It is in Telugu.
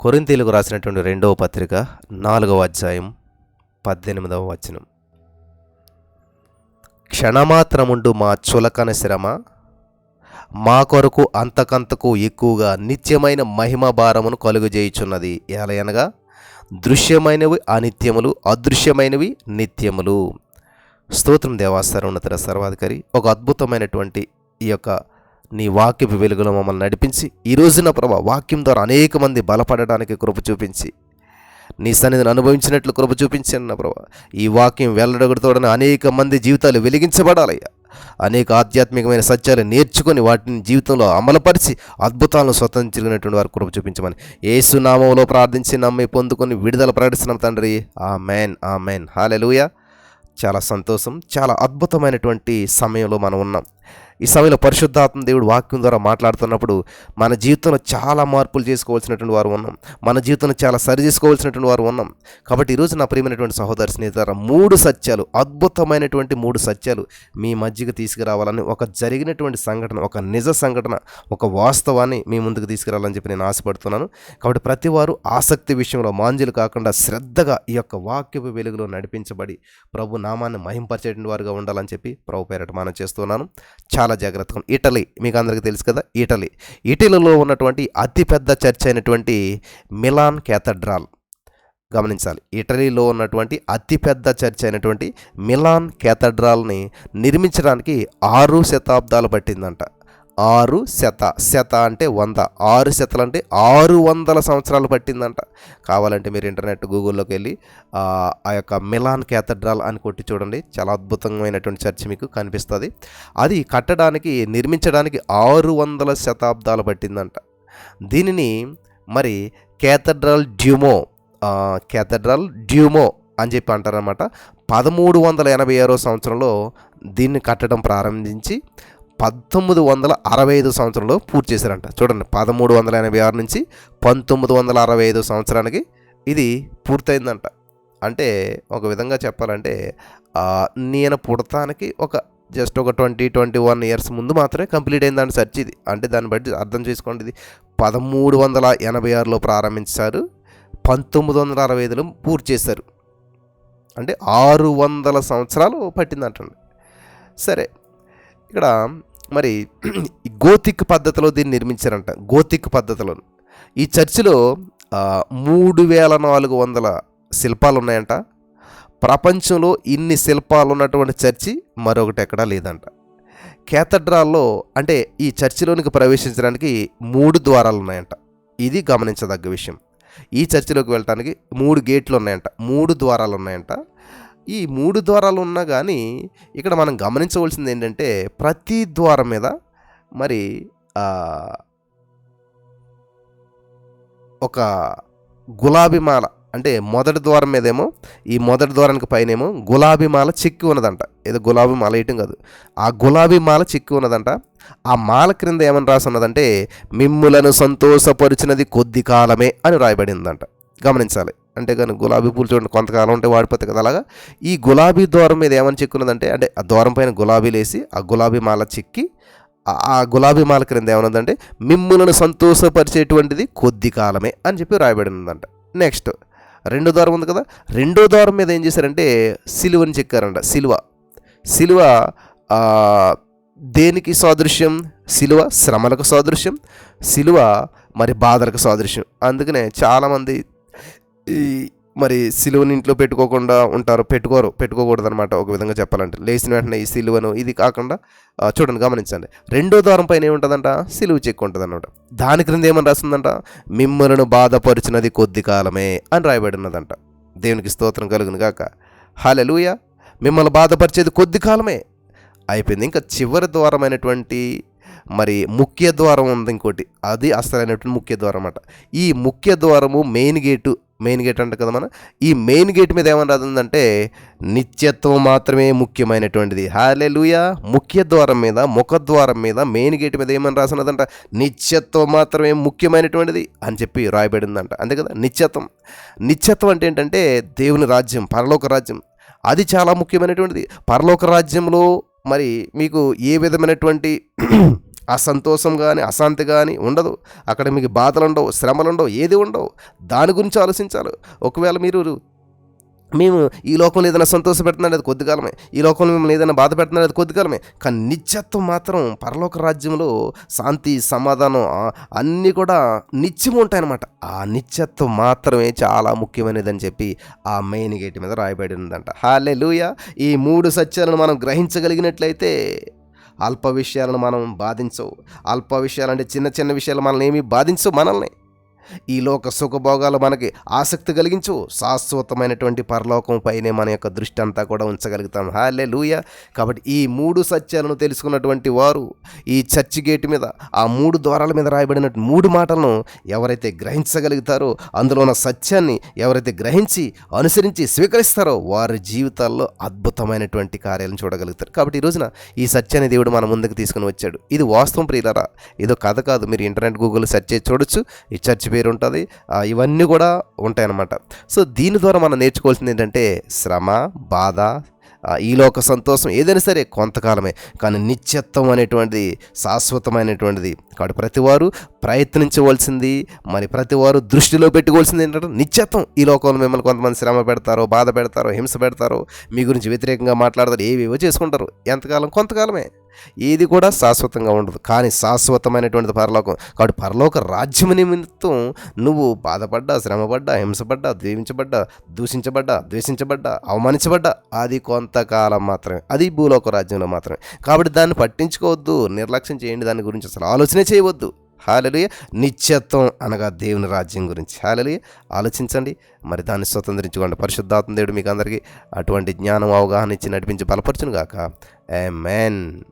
కొరింతీలకు రాసినటువంటి రెండవ పత్రిక నాలుగవ అధ్యాయం పద్దెనిమిదవ వచనం. క్షణమాత్రముండు మా చులకన శ్రమ మా కొరకు అంతకంతకు ఎక్కువగా నిత్యమైన మహిమ భారమును కలుగజేయుచున్నది ఎలయనగా దృశ్యమైనవి అనిత్యములు అదృశ్యమైనవి నిత్యములు. స్తోత్రం దేవాస్తార ఉన్నతర సర్వాధికారి ఒక అద్భుతమైనటువంటి ఈ యొక్క నీ వాక్యపు వెలుగులో మమ్మల్ని నడిపించి ఈ రోజున ప్రభా వాక్యం ద్వారా అనేక మంది బలపడడానికి కృప చూపించి నీ సన్నిధిని అనుభవించినట్లు కృప చూపించాను ప్రభా ఈ వాక్యం వెల్లడగడుతోడని అనేక మంది జీవితాలు వెలిగించబడాలయ్యా. అనేక ఆధ్యాత్మికమైన సత్యాలు నేర్చుకొని వాటిని జీవితంలో అమలుపరిచి అద్భుతాలను స్వతంత్రించినటువంటి వారు కృప చూపించమని ఏసునామంలో ప్రార్థించి నమ్మి పొందుకొని విడుదల ప్రకటిస్తున్నాం తండ్రి. ఆ మ్యాన్ ఆ మ్యాన్ హాలెలుయా. చాలా సంతోషం చాలా అద్భుతమైనటువంటి సమయంలో మనం ఉన్నాం. ఈ సమయంలో పరిశుద్ధాత్మ దేవుడు వాక్యం ద్వారా మాట్లాడుతున్నప్పుడు మన జీవితంలో చాలా మార్పులు చేసుకోవాల్సినటువంటి వారు ఉన్నాం. మన జీవితంలో చాలా సరి చేసుకోవాల్సినటువంటి వారు ఉన్నాం. కాబట్టి ఈరోజు నా ప్రియమైనటువంటి సహోదరి స్నేహితుల మూడు సత్యాలు అద్భుతమైనటువంటి మూడు సత్యాలు మీ మధ్యకి తీసుకురావాలని ఒక జరిగినటువంటి సంఘటన ఒక నిజ సంఘటన ఒక వాస్తవాన్ని మీ ముందుకు తీసుకురావాలని చెప్పి నేను ఆశపడుతున్నాను. కాబట్టి ప్రతి వారు ఆసక్తి విషయంలో మాంజులు కాకుండా శ్రద్ధగా ఈ యొక్క వాక్యపు వెలుగులో నడిపించబడి ప్రభు నామాన్ని మహింపరిచేటువంటి వారుగా ఉండాలని చెప్పి ప్రభు పేరట మనం చేస్తున్నాను. చాలా జాగ్రత్తగా ఇటలీ మీకు అందరికీ తెలుసు కదా ఇటలీ. ఇటలీలో ఉన్నటువంటి అతిపెద్ద చర్చ్ అయినటువంటి మిలాన్ క్యాథడ్రాల్ గమనించాలి ఇటలీలో ఉన్నటువంటి అతిపెద్ద చర్చ్ అయినటువంటి మిలాన్ క్యాథడ్రాల్ని నిర్మించడానికి ఆరు శతాబ్దాలు పట్టిందంట. ఆరు శత. శత అంటే వంద. ఆరు శతలు అంటే ఆరు వందల సంవత్సరాలు పట్టిందంట. కావాలంటే మీరు ఇంటర్నెట్ గూగుల్లోకి వెళ్ళి ఆ యొక్క మిలాన్ క్యాథడ్రాల్ అని కొట్టి చూడండి. చాలా అద్భుతమైనటువంటి చర్చ్ మీకు కనిపిస్తుంది. అది కట్టడానికి నిర్మించడానికి ఆరు వందల శతాబ్దాలు పట్టిందంట. దీనిని మరి క్యాథడ్రల్ డ్యూమో క్యాథడ్రల్ డ్యూమో అని చెప్పి అంటారనమాట పదమూడు వందల ఎనభై ఆరో సంవత్సరంలో దీన్ని కట్టడం ప్రారంభించి పంతొమ్మిది వందల అరవై ఐదు సంవత్సరంలో పూర్తి చేశారంట. చూడండి పదమూడు వందల ఎనభై ఆరు నుంచి పంతొమ్మిది వందల అరవై ఐదు సంవత్సరానికి ఇది పూర్తయిందంట. అంటే ఒక విధంగా చెప్పాలంటే నేను పుడతానికి ఒక జస్ట్ ఒక ట్వంటీ ట్వంటీ వన్ ఇయర్స్ ముందు మాత్రమే కంప్లీట్ అయిందని సర్చ్ ఇది. అంటే దాన్ని బట్టి అర్థం చేసుకోండి ఇది. పదమూడు వందల ఎనభై ఆరులో ప్రారంభించారు పంతొమ్మిది వందల అరవై ఐదులో పూర్తి చేశారు. అంటే ఆరు వందల సంవత్సరాలు పట్టిందంటండి. సరే ఇక్కడ మరి గోతిక్ పద్ధతిలో దీన్ని నిర్మించారంట. గోతిక్ పద్ధతిలో. ఈ చర్చిలో మూడు వేల నాలుగు వందల శిల్పాలు ఉన్నాయంట ప్రపంచంలో ఇన్ని శిల్పాలు ఉన్నటువంటి చర్చి మరొకటి ఎక్కడా లేదంట. కేథడ్రాల్లో అంటే ఈ చర్చిలోనికి ప్రవేశించడానికి మూడు ద్వారాలు ఉన్నాయంట ఇది గమనించదగ్గ విషయం. ఈ చర్చిలోకి వెళ్ళటానికి మూడు గేట్లు ఉన్నాయంట మూడు ద్వారాలు ఉన్నాయంట ఈ మూడు ద్వారాలు ఉన్నా కానీ ఇక్కడ మనం గమనించవలసింది ఏంటంటే ప్రతి ద్వారం మీద మరి ఒక గులాబీ మాల అంటే మొదటి ద్వారం మీదేమో ఈ మొదటి ద్వారానికి పైనేమో గులాబీ మాల చిక్కి ఉన్నదంట. ఏదో గులాబీ మాల వేయటం కాదు. ఆ గులాబీ మాల చిక్కి ఉన్నదంట. ఆ మాల క్రింద ఏమని రాసి ఉన్నదంటే మిమ్ములను సంతోషపరిచినది కొద్ది కాలమే అని రాయబడిందంట. గమనించాలి. అంటే కానీ గులాబీ పూలు చూడండి కొంతకాలం ఉంటే వాడిపోతాయి కదా అలాగా. ఈ గులాబీ ద్వారం మీద ఏమని చెక్కున్నదంటే అంటే ఆ ద్వారం పైన గులాబీలు వేసి ఆ గులాబీ మాల చిక్కి ఆ- గులాబీ మాల క్రింద ఏమన్నదంటే మిమ్ములను సంతోషపరిచేటువంటిది కొద్ది కాలమే అని చెప్పి రాయబడి ఉందంట నెక్స్ట్ రెండో ద్వారం ఉంది కదా రెండో ద్వారం మీద ఏం చేశారంటే సిలువని చెక్కారంట సిలువ. సిలువ దేనికి సాదృశ్యం? సిలువ శ్రమలకు సాదృశ్యం సిలువ మరి బాధలకు సాదృశ్యం. అందుకనే చాలామంది ఈ మరి సిలువని ఇంట్లో పెట్టుకోకుండా ఉంటారు పెట్టుకోరు పెట్టుకోకూడదు అనమాట ఒక విధంగా చెప్పాలంటే. లేచిన వెంటనే ఈ సిలువను ఇది కాకుండా చూడండి గమనించండి. రెండో ద్వారం పైన ఏముంటుందంట? సిలువ చెక్కు ఉంటుంది అనమాట దాని క్రింద ఏమని రాస్తుందంట? మిమ్మలను బాధపరిచినది కొద్ది కాలమే అని రాయబడి ఉన్నదంట దేవునికి స్తోత్రం కలుగును గాక. హాలెలూయ మిమ్మల్ని బాధపరిచేది కొద్ది కాలమే. అయిపోయింది. ఇంకా చివరి ద్వారమైనటువంటి మరి ముఖ్య ద్వారం ఉంది ఇంకోటి. అది అసలైనటువంటి ముఖ్య ద్వారం అన్నమాట ఈ ముఖ్య ద్వారము మెయిన్ గేటు మెయిన్ గేట్ అంట కదా మన? ఈ మెయిన్ గేట్ మీద ఏమని రాదందంటే నిత్యత్వం మాత్రమే ముఖ్యమైనటువంటిది. హాలే లూయా ముఖ్య ద్వారం మీద ముఖద్వారం మీద మెయిన్ గేట్ మీద ఏమని రాసినదంట? నిత్యత్వం మాత్రమే ముఖ్యమైనటువంటిది అని చెప్పి రాయబడిందంట. అంతే కదా? నిత్యత్వం. నిత్యత్వం అంటే ఏంటంటే దేవుని రాజ్యం పరలోక రాజ్యం. అది చాలా ముఖ్యమైనటువంటిది. పరలోక రాజ్యంలో మరి మీకు ఏ విధమైనటువంటి అసంతోషం కానీ అశాంతి కానీ ఉండదు. అక్కడ మీకు బాధలు ఉండవు శ్రమలు ఉండవు ఏది ఉండవు. దాని గురించి ఆలోచించాలి. ఒకవేళ మీరు మేము ఈ లోకంలో ఏదైనా సంతోష పెడుతున్నాడు అది కొద్దికాలమే ఈ లోకంలో మిమ్మల్ని ఏదైనా బాధ పెడుతున్నాడు అది కొద్దికాలమే కానీ నిత్యత్వం మాత్రం పరలోక రాజ్యంలో శాంతి సమాధానం అన్నీ కూడా నిత్యం ఉంటాయన్నమాట. ఆ నిత్యత్వం మాత్రమే చాలా ముఖ్యమైనదని చెప్పి ఆ మెయిన్ గేట్ మీద రాయబడి ఉందంట. హాలే ఈ మూడు సత్యాలను మనం గ్రహించగలిగినట్లయితే అల్ప విషయాలను మనం బాధించవు. అల్ప విషయాలు అంటే చిన్న చిన్న విషయాలు మనల్ని ఏమీ బాధించవు మనల్ని. ఈ లోక సుఖభోగాలు మనకి ఆసక్తి కలిగించు శాశ్వతమైనటువంటి పరలోకంపైనే మన యొక్క దృష్టి అంతా కూడా ఉంచగలుగుతాం. హాలే లూయ కాబట్టి ఈ మూడు సత్యాలను తెలుసుకున్నటువంటి వారు ఈ చర్చి గేట్ మీద ఆ మూడు ద్వారాల మీద రాయబడిన మూడు మాటలను ఎవరైతే గ్రహించగలుగుతారో అందులో ఉన్న సత్యాన్ని ఎవరైతే గ్రహించి అనుసరించి స్వీకరిస్తారో వారి జీవితాల్లో అద్భుతమైనటువంటి కార్యాలను చూడగలుగుతారు. కాబట్టి ఈ రోజున ఈ సత్యాన్ని దేవుడు మన ముందుకు తీసుకుని వచ్చాడు. ఇది వాస్తవం ప్రియులరా. ఇదో కథ కాదు. మీరు ఇంటర్నెట్ గూగుల్ సెర్చ్ చేసి చూడొచ్చు. ఈ చర్చ్ పేరు ఉంటుంది ఇవన్నీ కూడా ఉంటాయన్నమాట. సో దీని ద్వారా మనం నేర్చుకోవాల్సింది ఏంటంటే శ్రమ బాధ ఈలోక సంతోషం ఏదైనా సరే కొంతకాలమే. కానీ నిత్యత్వం అనేటువంటిది శాశ్వతమైనటువంటిది. కాబట్టి ప్రతివారు ప్రయత్నించవలసింది మరి ప్రతివారు దృష్టిలో పెట్టుకోవాల్సింది ఏంటంటే నిత్యత్వం. ఈ లోకంలో మిమ్మల్ని కొంతమంది శ్రమ పెడతారో బాధ పెడతారో హింస పెడతారో మీ గురించి వ్యతిరేకంగా మాట్లాడతారు ఏవేవో చేసుకుంటారు. ఎంతకాలం? కొంతకాలమే. ఏది కూడా శాశ్వతంగా ఉండదు. కానీ శాశ్వతమైనటువంటి పరలోకం. కాబట్టి పరలోక రాజ్యం నిమిత్తం నువ్వు బాధపడ్డా శ్రమపడ్డా హింసపడ్డా దీవించబడ్డా దూషించబడ్డా ద్వేషించబడ్డా అవమానించబడ్డా అది కొంతకాలం మాత్రమే. అది భూలోక రాజ్యంలో మాత్రమే. కాబట్టి దాన్ని పట్టించుకోవద్దు. నిర్లక్ష్యం చేయండి. దాని గురించి అసలు ఆలోచనే చేయవద్దు. హాలలియ. నిత్యత్వం అనగా దేవుని రాజ్యం గురించి. హాలలియ. ఆలోచించండి. మరి దాన్ని స్వతంత్రించుకోండి. పరిశుద్ధాత్మ దేవుడు మీకు అందరికీ అటువంటి జ్ఞానం అవగాహన ఇచ్చి నడిపించి బలపరచును గాక ఏ